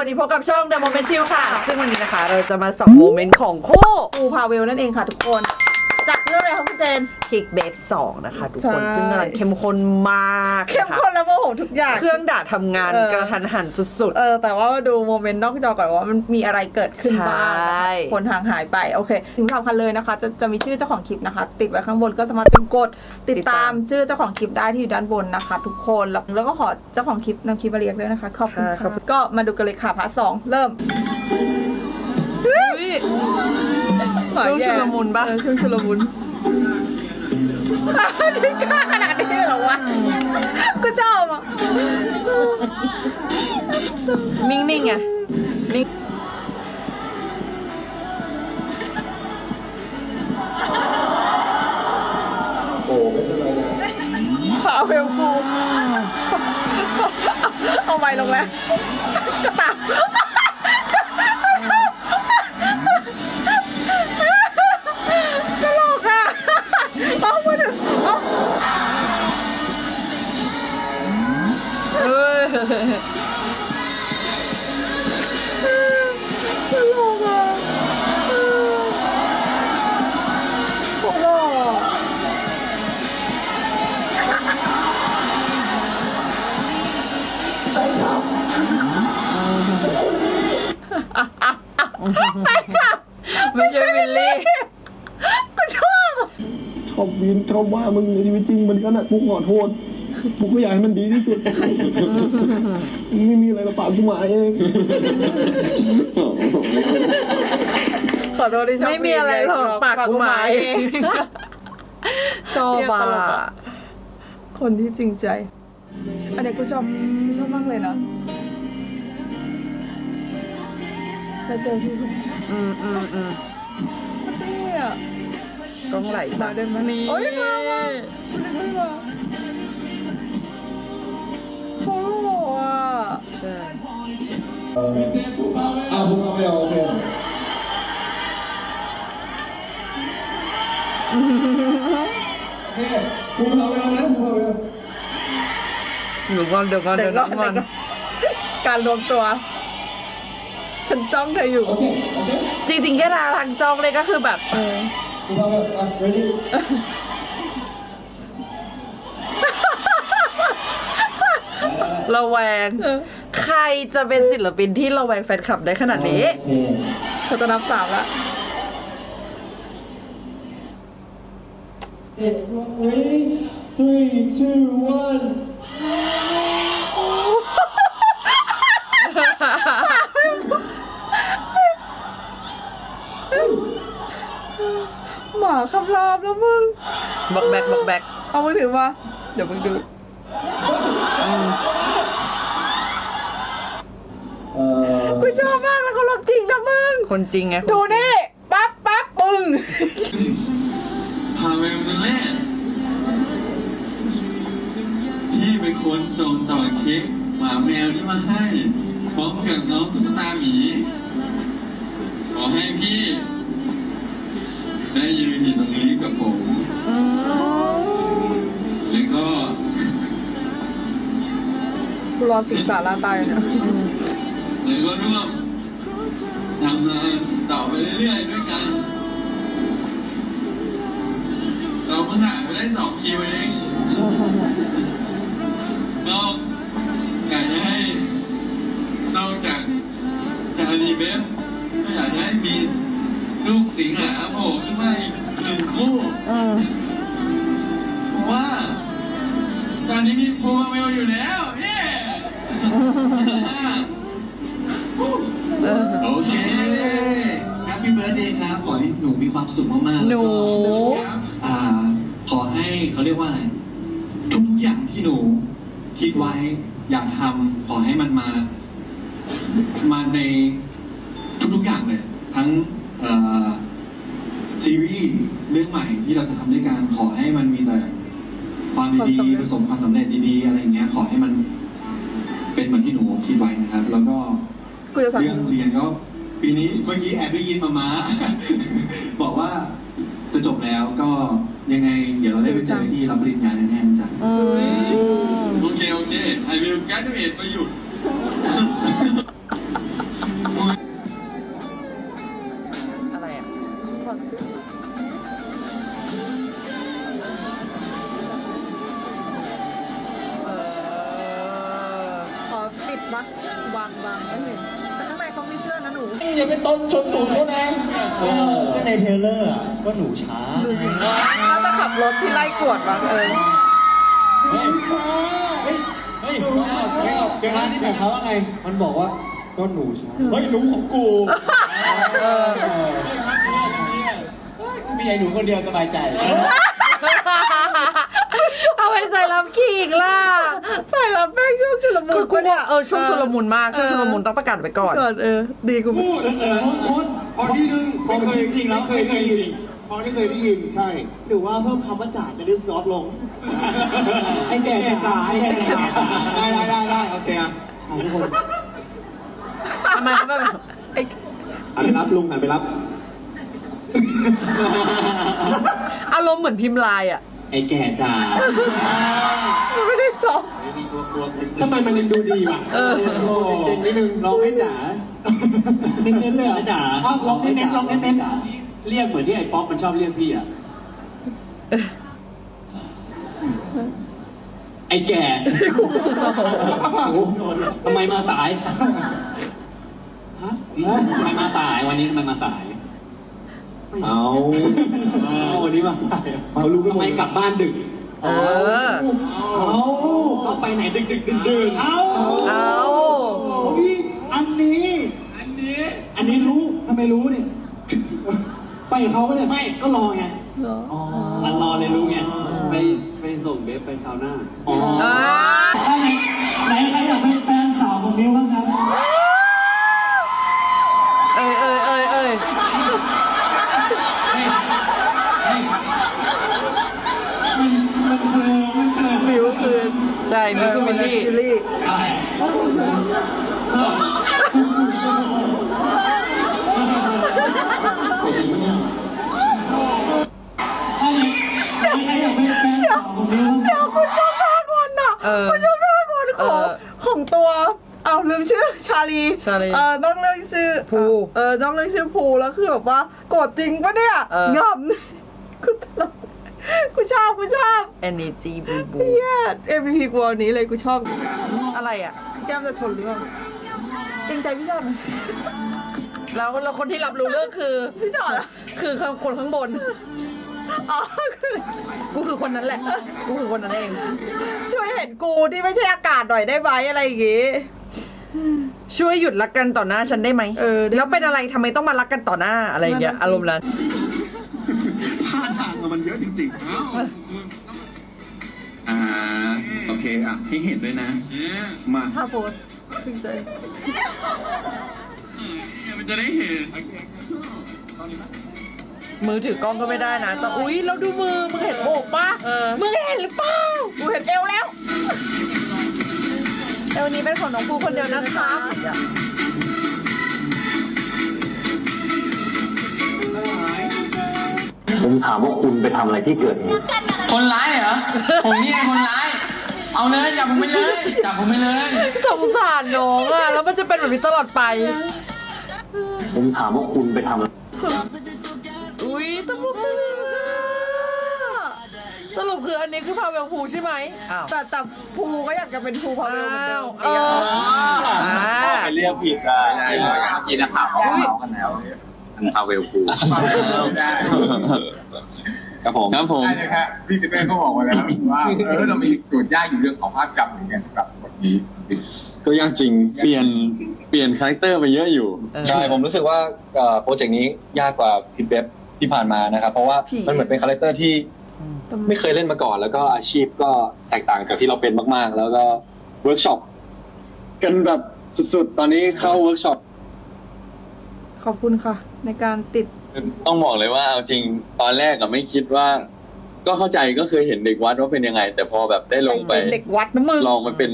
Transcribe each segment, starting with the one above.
วันนี้พบกับช่อง The Moment Chill ค่ะ ซึ่งวันนี้นะคะเราจะมาส่องโมเมนต์ของคู่ปูพาเวลนั่นเองค่ะทุกคน จากเรื่องอะไรคะคุณเจน คิกเบฟสองนะคะ ทุกคน ใช่ ซึ่งกำลังเข้มข้นมากเข้มข้นและโมโหทุกอย่าง เครื่องด่าทำงานเออ กระทันหันสุด เออแต่ว่าดูโมเมนต์นอกจอก่อนว่ามันมีอะไรเกิดขึ้นบ้างใช่นะคะคนห่างหายไปโอเคถึงสำคัญเลยนะคะ จะจะมีชื่อเจ้าของคลิปนะคะ ติดไว้ข้างบนก็สามารถเป็นกดติดตามชื่อเจ้าของคลิปได้ที่อยู่ด้านบนนะคะ ทุกคนแล้วแล้วก็ขอเจ้าของคลิปนำคลิปมาเรียกด้วยนะคะขอบคุณค่ะขอบค่ะคุณก็มาดูกันเลยค่ะพาร์ทสองเริ่ม ๆอุ๊ย ช่วงชุลมุนปะเออช่วงชุลมุนนี่กล้าขนาดนี้เลยเหรอวะ ก็ชอบอะ นิ่งๆไงนิ่งพาเวลคูเอาไม้ลงแล้วก็ตาม ตลกอะโคตรหล่ออะไม่ใช่วิลลี่กูชอบอะชอบวินชอบว่ามึงในชีวิตจริงมันก็น่ะกูขอโทษ กูก็อยากให้มันดีที่สุด ไม่มีอะไรมาปากกูมาเองขอโทษที่ชอบไม่มีอะไรหรอกปากกูหมายเองชอบเรียกอะตลกอะคนที่จริงใจ อันนี้กูชอบกูชอบมากเลยนะแล้วเจอพี่คนนี้อืมอืมอืมมันเท่อะกล้องไหลมาได้ไหมนี่โอ้ยมาว่ะคุณนึกไม่มา ท่อะใช่อะผมเอาไปเอาโอเคผมเอาไปเอานะผมเอาไปเอาเดี๋ยวก่อนเดี๋ยวก่อนเดี๋ยวก่อนเดี๋ยวก่อน การรวมตัว ฉันจ้องเธออยู่ โอเคโอเคจริงๆแค่ทางทางจองเลยก็คือแบบเออผมเอาไปอะ ready ระแวงเออใครจะเป็นศิลปินที่ระแวงแฟนคลับได้ขนาดนี้โอเคเขาจะนับสามแล้ว Ready? Three, two, one. หมาคำรามแล้วมึงบอกแบกบอกแบกเอามือถือมาเดี๋ยวมึงดูเคนจริงไงดูนี่ปั๊บปั๊บปึ้ง พาเวลนั่นแหละพี่เป็นคนส่งต่อเค้กหมาแมวนี่มาให้พร้อมกับน้องตุ๊กตาหมีขอให้พี่ได้ยืนอยู่ตรงนี้กับผม แล้วก็กูรอสิงสาราตายเนี่ยแล้วก็ร่วม ทำงานต่อไปเรื่อยๆด้วยกัน เราเพิ่งหายไปได้สองคิวเองก็อยากจะให้นอกจากจารีเบฟก็อยากจะให้มีลูกสิงหาโผล่ขึ้นมาอีกหนึ่งคู่ สุขมากๆหนู แล้วก็อ่าขอให้เขาเรียกว่าอะไรทุกอย่างที่หนู คิดไว้อยากทำขอให้มันมา มาในทุกๆอย่างเลย ทั้งเอ่อซีรีส์เรื่องใหม่ที่เราจะทำด้วยกันขอให้มันมีแต่ความความดีสำเร็จ ๆประสบความสำเร็จดีๆ อะไรอย่างเงี้ย ขอให้มัน เป็นเหมือนที่หนูคิดไว้นะครับ แล้วก็ กูจะสั่ง เรื่องเรียนก็ ปีนี้เมื่อกี้แอบได้ยินมาม้า บอกว่าจะจบแล้วก็ยังไง เดี๋ยวเราได้ไปเจอที่รับปริญญาแน่ๆจ้ะอืโอเค โอเค I will graduate ประหยุทอะไรอะดขอปิดวักวางวางไว้หนึง นะหนูอย่าไปต้นชนตูดเขานะเออก็ในเทรลเลอร์อะก็หนูช้าน่าจะขับรถที่ไล่กวดบ้างเออเฮ้ยเฮ้ยเฮ้ยเดี๋ยวนะนี่แบบเขาว่าไง มันบอกว่าก็หนูช้าเฮ้ยหนูของกูเออมีไอ้หนูคนเดียวสบายใจ เอาไปใส่ลำขิงล่ะ ใส่รับแป้งช่วงชุลมุนคือกูปะเนี่ว่ายเออช่วงชุลมุนมากช่วงชุลมุนต้องประกาศไว้ก่อนก่อนเออ ดีกูพูดเออพูดพอที่นึงพอจริงๆแล้วเคยได้ยินพอที่เคยได้ยินใช่หรือว่าเพิ่มคำว่าจ่าจะได้ซอฟต์ลงไอ้แก่จ๋าไอ้แก่จ๋าได้ได้ได้ได้โอเคอะอะทุกคนทำไมเขาแบบไอ้อ่านไปรับลุงอ่านไปรับอารมณ์เหมือนพิมพ์ลายอะไอ้แก่จ๋ามันไม่ได้ซ้อมมีตัวตัว ทำไมมันยังดูดีวะเออ โอ้เก่งนิดนึงร้องให้จ๋าเน้นๆเลยเหรอจ๋าอ้าวร้องเน้นๆร้องเน้นๆเรียกเหมือนที่ไอ้ป๊อปมันชอบเรียกพี่อะ ไอ้แก่ ทำไมมาสาย ฮะทำไมมาสายวันนี้ทำไมมาสาย เอาเอาวันนี้มาเอาลุงก็ทำไมกลับบ้านดึก เออ เอาเขาไปไหนดึกดึกดื่นดื่นเอาเอาพี่อันนี้ อันนี้ อันนี้รู้ทำไมรู้เนี่ย ไปกับเขาปะเนี่ยไม่ก็รอไงอ๋อมันรอเลยรู้ไงไปไปส่งเบฟไปซาวน่าอ๋อ อ่าใช่ไหนใครอยากเป็นแฟนสาวของมิวบ้างครับ เอ้ยเอ้ยเอ้ยเอ้ย มันมันคือมันคือ มิวคือ ใช่มิวคือมิลลี่มิลลี่อะไรใช่ไหนใครอยากเป็นแฟนสาวของมิวบ้างคเดี๋รัยวบคุณชอบท่าคนอะเออ คุณชอบท่าคนของเออของตัวเอาลืมชื่อชาลีชาลีเออนอกเรื่องชื่อภูเออนอกเรื่องชื่อภูแล้วคือแบบว่าโกรธจริงปะเนี่ยเออ งอมกูตลกกู ชอบกูชอบ energy บูบูเฮีย MVP กูอันนี้เลยกูชอบ อะไรอะแก้มจะชนหรือเปล่าเกรงใจพี่ชอบไหมแล้วแล้วคนที่รับรู้เรื่องคือ พี่ชอตอะคือคนข้างบน อ๋อคือกูคือคนนั้นแหละ กูคือคนนั้นเอง ช่วยเห็นกูที่ไม่ใช่อากาศหน่อยได้ไหมอะไรอย่างงี้ ช่วยหยุดรักกันต่อหน้าฉันได้ไหมเออได้ แล้วเป็นอะไรทำไมต้องมารักกันต่อหน้าอะไรอย่างเงี้ยนั่นน่ะสิอารมณ์นั้นท่าทาง มันเยอะจริงๆอ่า โอเคอะ ให้เห็นด้วยนะมาท่าโพสถึงใจมันจะได้เห็น มือถือกล้องก็ไม่ได้นะแต่อุ๊ย เราดูมือ มึงเห็นอกปะเออ มึงเห็นหรือเปล่ากูเห็นเอวแล้วแต่วันนี้เป็นของน้องภูคนเดียวนะครั ถามว่าคุณไปทำอะไรที่เกิดเหตุคนร้ายเหรอ ผมนี่ไงคนร้าย เอาเลยจับผมไปเลยจับผมไปเลย สงสารน้องอะ แล้วมันจะเป็นแบบนี้ตลอดไป ผมถามว่าคุณไปทำอะไรอุ๊ยตะมุกตะลึงอะสรุปคืออันนี้คือพาเวลภูใช่ไหมอ้าว แต่แต่ภูก็อยากจะเป็นภูพาเวลเหมือนเดิมเออ อ่า ไปเรียกผิดอะได้เมื่อกี้นะครับเขาเมากันแล้วพาเวลคู ครับผม ครับผม ใช่เลยครับพี่เต้ก็บอกมาแล้วว่าเออเรามีโจทย์ยากอยู่เรื่องของภาพจำเหมือนกันกับบทนี้ ก็ยากจริง เปลี่ยน เปลี่ยนคาแรคเตอร์ไปเยอะอยู่ใช่ผมรู้สึกว่าเอ่อโปรเจกต์นี้ยากกว่าพิทเบฟที่ผ่านมานะครับ เพราะว่าผี มันเหมือนเป็นคาแรคเตอร์ที่ไม่เคยเล่นมาก่อน แล้วก็อาชีพก็แตกต่างจากที่เราเป็นมาก ๆ แล้วก็เวิร์กช็อปกันแบบสุดๆ ตอนนี้เข้าเวิร์กช็อปขอบคุณค่ะ ในการติด ต้องบอกเลยว่าเอาจริงตอนแรกอะไม่คิดว่า ก็เข้าใจก็เคยเห็นเด็กวัดว่าเป็นยังไง แต่พอแบบได้ลงไปเป็นเด็กวัดนะมึงลองมาเป็น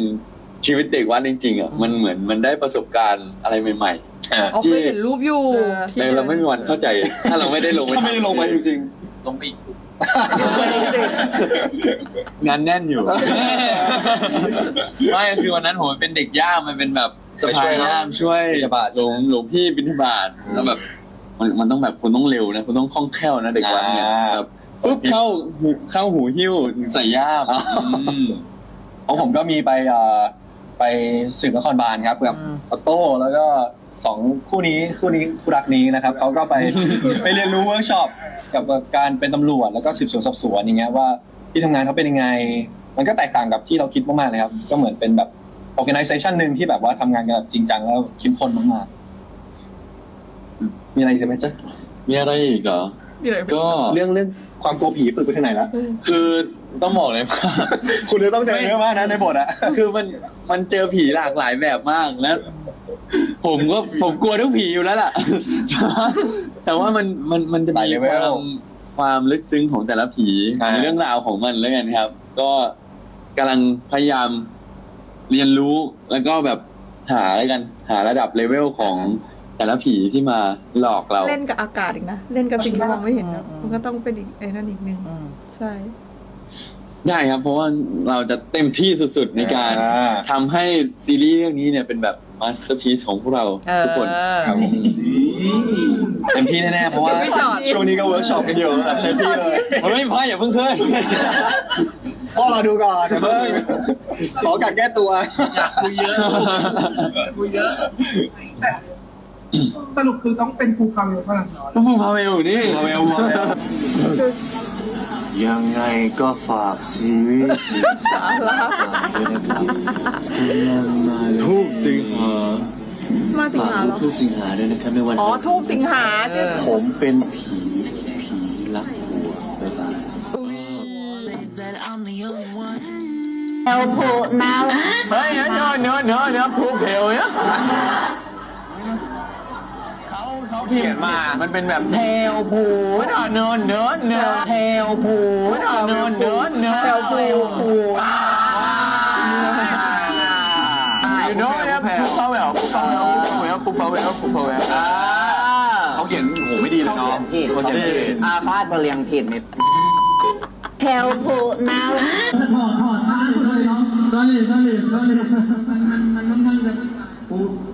ชีวิตเด็กวัดจริงๆอะมันเหมือนมันได้ประสบการณ์อะไรใหม่ๆอ่าอ๋อเคที่ยเห็นรูปอยู่เออที่ในเราไม่มีวันเข้าใจ ถ้าเราไม่ได้ลงไปถ้าไม่ได้ลงไปจริงลงไปอีกงานแน่นอยู่ไม่คือวันนั้นผมเป็นเด็กย่ามมันเป็นแบบสะพานย่ามช่วยบิณฑบาตหลวงหลวงพี่บิณฑบาตแล้วแบบ มันมันต้องแบบคุณต้องเร็วนะคุณต้องคล่องแคล่วนะเด็กวัดเนี่ยอ่า แบบปุ๊บเข้าหูเข้าหูหิ้วใส่ย่ามอ๋ออืม ของผมก็มีไปเอ่อไปสืบนครบาลครับกับออโต้แล้วก็สองคู่นี้คู่นี้คู่รักนี้นะครับเขาก็ไป ไปเรียนรู้เวิร์กช็อปกับการเป็นตำรวจแล้วก็สืบสวนสอบสวนอย่างเงี้ยว่าที่ทำงานเขาเป็นยังไง มันก็แตกต่างกับที่เราคิดมากๆเลยครับ ก็เหมือนเป็นแบบ organization หนึ่งที่แบบว่าทำงานกันแบบจริงจังแล้วเข้มข้นมากๆ มีอะไรอีกไหมจ๊ะมีอะไรอีกเหรอนี่เลยก็ เรื่องเรื่องความกลัวผีฝึกไปทางไหนแล้วคือต้องบอกเลยว่า คุณจะต้องเจอเยอะมากนะในบทอะคือมันมันเจอผีหลากหลายแบบมากแล้ว ผมก็ผมกลัวทุกผีอยู่แล้วล่ะ แต่ว่ามันมันมันจะมีความความลึกซึ้งของแต่ละผีมีเรื่องราวของมันแล้วกันครับ ก็กำลังพยายามเรียนรู้แล้วก็แบบหาอะไรกัน หาระดับเลเวลของ แต่ละผีที่มาหลอกเรา เล่นกับอากาศอีกนะ เล่นกับสิ่งที่มองไม่เห็นนะมันก็ต้องเป็นอีกไอ้นั่นอีกหนึ่งอืมใช่ได้ครับ เพราะว่าเราจะเต็มที่สุดๆในการอ่าทำให้ซีรีส์เรื่องนี้เนี่ยเป็นแบบมาสเตอร์พี e ของพวกเราเออทุกคนครับผมเต็มที่แน่ๆเพราะว่าไม่ช็อตช่วงนี้ก็เวิร์กช็อปกันอยู่แบบเต็มที่เลยมันไม่พออย่าเพิ่งเคยพ่อเราดูก่อนเดี๋ยวเพิ่งขอกัดแก้ตัวคุยเยอะคุยเยอะ สรุปคือต้องเป็นภูคาเวลเท่านั้นพวกมึงพาเวลนี่มาเวลมาเวลยังไงก็ฝากซีรีส์สีสาระด้วยนะครับทูบสิงหามาสิงฝากหาเหรอ ทูบสิงหาด้วยนะครับในวันอ๋อทูบสิงหาชื่อผมเป็นผีผีรักหัวบ๊ายบายเฮ้ยเนื้อเนื้อเนื้อเนื้อผูกเพลเนี่ย เขียนมา มันเป็นแบบเทลผูเนื้อเนื้อเนื้อเนื้อเทลผูเนื้อเนื้อเนื้อเนื้อเทลผูผูอ่าอยู่โน้นเนี่ยผูพาวเวลผูพาวเวลผูพาวเวลผูพาวเวลอ่าเขาเขียนโหไม่ดีเลยเนาะเขาเขียนผิดอาพาธเรียงผิดนิดภูภูเ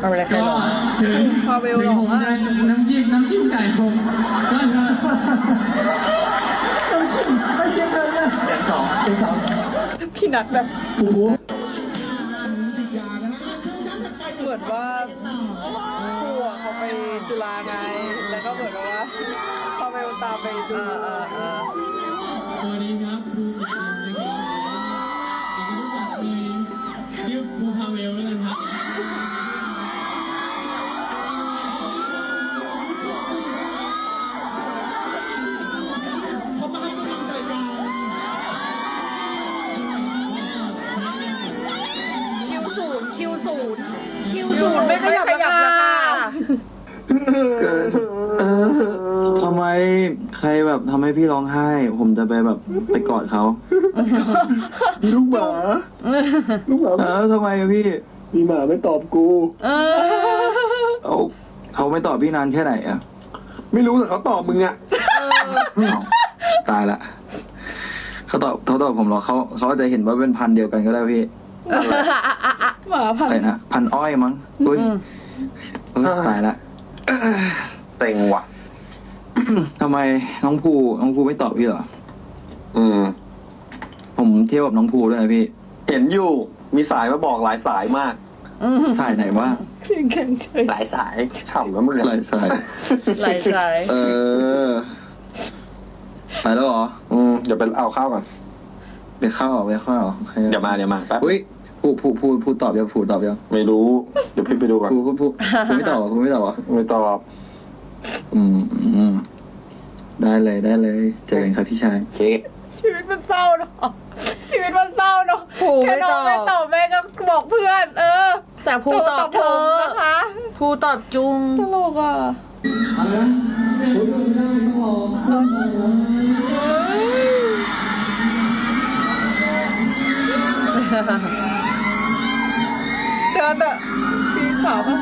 เอาอะไรใครลงพาเวลหล่อมากน้ำจิ้มน้ำจิ้มไก่ผมก็เธอน้ำจิ้มไม่ใช่เธอเลยแสนสองแสนสองพี่นัดแบบโอ้โหเหมือนว่าผู้อะเขาไปจุฬาไง แล้วก็เหมือนว่าพาเวลตามไปดูอ่าอ่าอ่า ใครแบบทำให้พี่ร้องไห้ ผมจะไปแบบไปกอดเขาลูกหมาลูกหมาเออทำไมอะพี่มีหมาไม่ตอบกู เออเอาเขาไม่ตอบพี่นานแค่ไหนอะไม่รู้แต่เขาตอบมึงอะเอาตายละเขาตอบเขาตอบผมหรอเขาเขาอาจจะเห็นว่าเป็นพันธุ์เดียวกันก็ได้พี่หมาพันอะไรนะพันธุ์อ้อยมั้งอุ้ยเออตายละ เต็งว่ะ ทำไมน้องภูน้องภูไม่ตอบพี่เหรอ อืม ผมเที่ยวกับน้องภูด้วยนะพี่เห็นอยู่ มีสายมาบอกหลายสายมากสายไหนว่าเพียงแค่เฉยหลายสายฉ่ำแล้วมึงหลายสายไหลสายเออไปแล้วเหรอ อืมเดี๋ยวไปเอาข้าวก่อนไปเข้าเหรอไปเข้าเหรอโอคเดี๋ยวมาเดี๋ยวมาแป๊บอุ้ยภูภูภูภูตอบยังภูตอบยังไม่รู้ เดี๋ยวพี่ไปดูก่อนภูภูภูภูไม่ตอบเหรอภูไม่ตอบเหรอไม่ตอบ อืมอืม ได้เลยได้เลย เจอกันครับพี่ชายเช็คชีวิตมันเศร้าเนาะชีวิตมันเศร้าเนาะภูแค่ไม่น้ตอองไม่ตบอบแม่ก็บอกเพื่อน เออแต่ภูตอบเธผมอนะคะภูตอบจุงตลกอะเดี๋ยวแต่พี่ขขาวปะ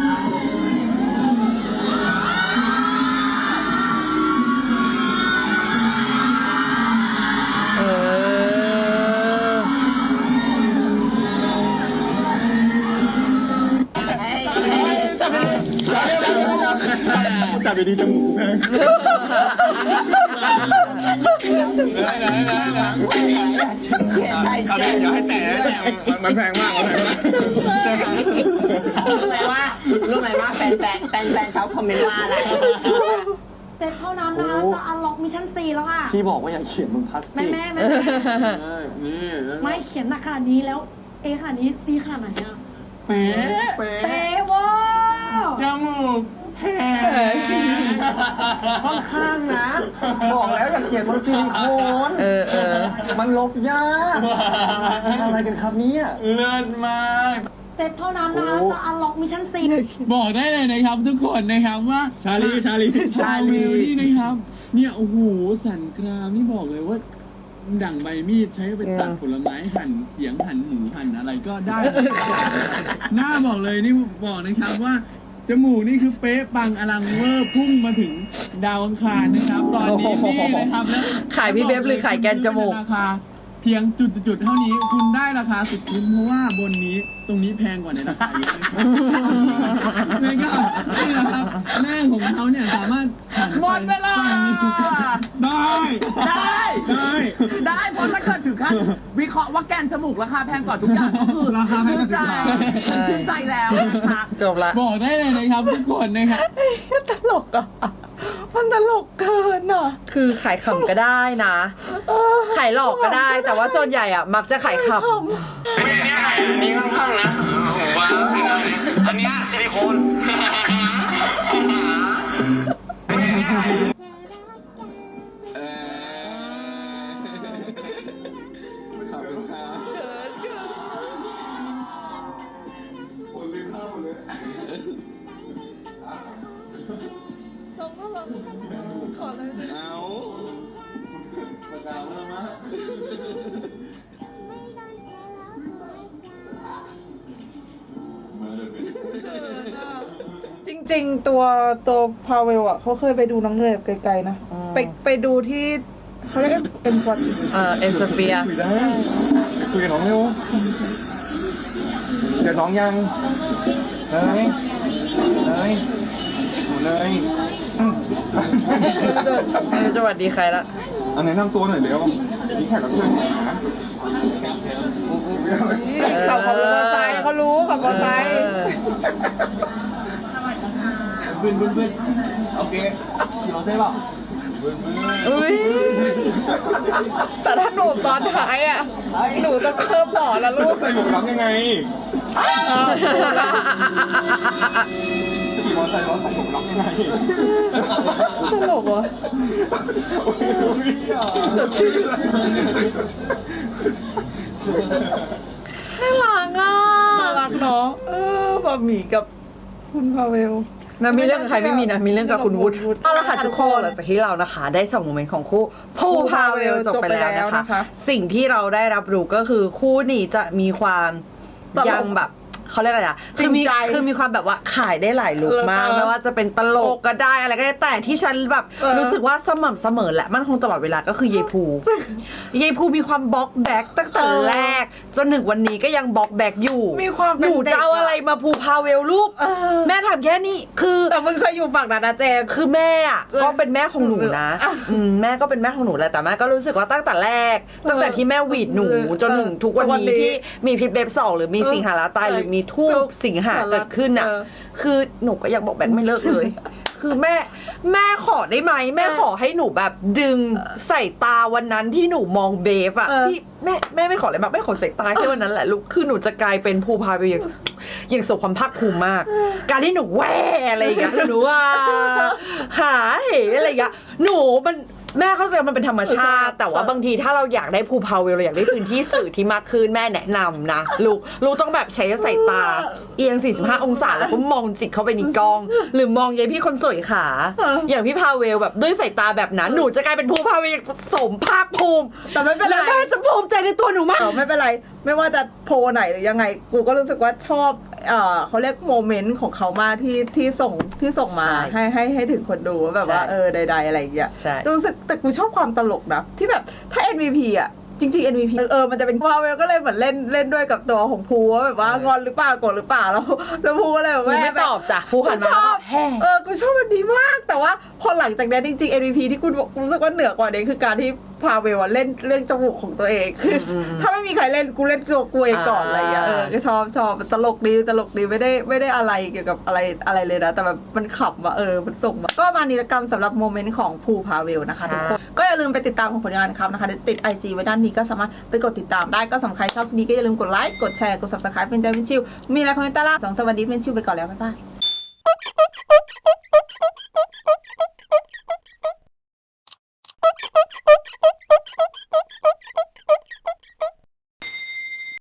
จับไปดีจมูกแพงเอาเลยอย่าให้แตะมันแพงมากมันแพงมากรู้ไหมว่ารู้ไหมว่าแฟนแฟนแฟนแฟนเขาคอมเมนต์ว่าอะไรเสร็จเท่านั้นนะจะอันล็อกมิชั่นซีแล้วค่ะพี่บอกว่าอย่าเขียนบนพลาสติแม่กแม่แม่นี่ไม่เขียนหนักขนาดนี้แล้วเอขนาดนี้ซีขนาดไหนอะเป๊ะเป๊ะเว้าจมูก ค่อนข้างนะ บอกแล้วอย่าเขียนบนซิลิโคนเออเออ มันลบยากอะไรกันครับเนี่ยเลิศมาก เสร็จเท่านั้นนะจะอันล็อกมิชชั่นซีบอกได้เลยนะครับทุกคนนะครับว่าชาลีชาลีชาลีนี่นะครับ เนี่ยโอ้โหสันกรามนี่บอกเลยว่า ดั่งใบมีดใช้ไปตัดผลไม้หั่นเขียงหั่นหมูหั่นอะไรก็ได้ หน้าบอกเลยนี่บอกนะครับว่า จมูกนี่คือเป๊ะปังอลังเวอร์พุ่งมาถึงดาวอังคารนะครับ ตอนนี้นี่นะครับแล้วขายพี่เบฟหรือขายแกนจมูก ราคา เพียงจุดๆเท่านี้คุณได้ราคาสุดคุ้มเพราะว่าบนนี้ตรงนี้แพงกว่าในราคาเยอะเลยนะครับนี่นะครับแม่ของเขาเนี่ยสามารถหันไปหมดเวลา ได้ ได้ ได้ ได้เพราะถ้าเกิดถึงขั้นวิเคราะห์ว่าแกนจมูกราคาแพงกว่าทุกอย่างก็คือราคาแพงกว่าชื่นใจสินค้าชื่นใจแล้วนะคะ จบละบอกได้เลยนะครับทุกคนนะครับ ตลกอะ มันตลกเกินอะ คือขายขำก็ได้นะ ขายหลอกก็ได้ แต่ว่าส่วนใหญ่อะ มักจะขายขอันนี้อันนี้ค่อน พาเวลอะเขาเคยไปดูน้องเนยแบบไกลๆนะไปไปดูที่เขาเรียกเอ็มควอติเออเอ็มสเฟียคุยได้คุยกับน้องเร็วเดี๋ยวน้องยังเนยเนยหนูเนยอืมจะสวัสดีใครละอันไหนนำตัวหน่อยเร็วนี่แขกรับเชิญนะเขาเขารู้ไซเขารู้ขับมอเตอร์ไซค์ บึ้นบึ้นบึ้นโอเคขี่มอเตอร์ไซค์เปล่าอุ้ยแต่ถ้าหนูตอนท้ายอะ หนูต้องเพิ่มหมอแล้วลูกใส่หมวกกันน็อกยังไงอ้าวขี่มอเตอร์ไซค์แล้วใส่หมวกกันน็อกยังไงตลกวะสดชื่นน่ารักอะน่ารักเนาะเออบะหมี่กับคุณพาเวล นะมีเรื่องกับใครไม่มีนะมีเรื่องกับคุณวุฒิวุฒิเอาละค่ะทุกคนหลังจากที่เรานะคะ ได้สองโมเมนต์ของคู่ผู้พาเวลจบไปแล้วจบไปแล้วนะนะคะคะ สิ่งที่เราได้รับรู้ก็คือคู่นี้จะมีความตลกยังแบบ เขาเรียกอะไรอะคือมีจริงใจคือมีความแบบว่าขายได้หลายลุคมากเออไม่ว่าจะเป็นตลกก็ได้อะไรก็ได้แต่ที่ฉันแบบเออ รู้สึกว่าสม่ำเสมอและมั่นคงตลอดเวลาก็คือเยภูเยภูมีความบล็อกแบ็กตั้งแต่เออแรก จนถึงวันนี้ก็ยังบล็อกแบ็กอยู่มีความเป็นหนูจะเอาเด็กอะอะไรมาภูพาเวลลูกเออ แม่ทำแค่นี้คือ แต่มึงเคยอยู่ฝั่งนั้นนะเจน คือแม่อะเออก็เป็นแม่ของหนูนะอะอืมแม่ก็เป็นแม่ของหนูแหละแต่แม่ก็รู้สึกว่าตั้งแต่แรก ตั้งแต่ที่แม่หวีดหนูเออจนถึงทุกวันทุกวันนี้นี้ที่มีพิษเบบสองหรือมีเออสิงหาราตายเออหรือมีทูบสิงหาสาระเกิดขึ้นอะเออคือหนูก็อยากบอกแบงค์ไม่เลิกเลย คือแม่แม่ขอได้ไหมแม่ขอให้หนูแบบดึงใส่ตาวันนั้นที่หนูมองเบฟอะเออที่แม่แม่ไม่ขออะไรมากแม่ขอใส่ตาแค่วันนั้นแหละลูกคือหนูจะกลายเป็นภูพาไปอย่างอย่างสมความภาคภูมิมาก การที่หนูแหวอะไรอย่างเงี้ยหนูว่าหาเหอะไรอย่างเงี้ยหนูมัน แม่เข้าใจว่ามันเป็นธรรมชาติ แต่ว่าบางทีถ้าเราอยากได้ภูพาเวลเราอยากได้พื้นที่สื่อที่มากขึ้นแม่แนะนำนะลูกลูกต้องแบบใช้สายตา เอียง 45 องศาแล้วก็มองจิกเข้าไปในกล้อง หรือมองยายพี่คนสวยขา อย่างพี่พาเวลแบบด้วยสายตาแบบนั้นหนูจะกลายเป็นภูพาเวลอย่างสมภาคภูมิแต่ไม่เป็นไร แล้วแม่จะภูมิใจในตัวหนูมากเออไม่เป็นไร ไม่ว่าจะโพลไหนหรือยังไง กูก็รู้สึกว่าชอบ เออเขาเรียกโมเมนต์ของเขามากที่ที่ส่งที่ส่งมาใช่ให้ให้ให้ถึงคนดูว่าแบบว่าใช่ เออใด ๆ อะไรอย่างเงี้ย ใช่ รู้สึกแต่กูชอบความตลกนะ ที่แบบถ้า MVP อะ จริง ๆ MVP เออมันจะเป็นมาเวลก็เลยเหมือนเล่นเล่นด้วยกับตัวของภูว่าแบบว่างอนหรือเปล่าโกรธหรือเปล่าแล้วแล้วภูก็เลยแบบกูว่าไม่ตอบจ้ะผู้หันกูมาชอบแฮ่เออกูชอบมันดีมากแต่ว่าพอหลังจากนั้นจริงๆ MVP ที่กูรู้สึกว่าเหนือกว่านี้คือการที่พาเวลอะเล่นเรื่องจมูกของตัวเองคือถ้าไม่มีใครเล่นกูเล่นตัวกูเองก่อนอะไรอย่างเงี้ยเออก็ชอบชอบตลกดีตลกดีไม่ได้ไม่ได้อะไรเกี่ยวกับอะไรอะไรเลยนะ แต่แบบมันขับมาเออมันส่งมาก็มานิรกรรมสำหรับโมเมนต์ของภูพาเวลนะคะทุกคนก็อย่าลืมไปติดตามของผลงานครับนะคะติดไอจีไว้ด้านนี้ก็สามารถไปกดติดตามได้ก็สำหรับใครชอบนี้ก็อย่าลืมกดไลค์กดแชร์กด subscribe เป็นใจเป็นชิวมีอะไรคอมเมนต์ใต้ล่าสองสวัสดีเป็นชิวไปก่อนแล้วบ๊ายบาย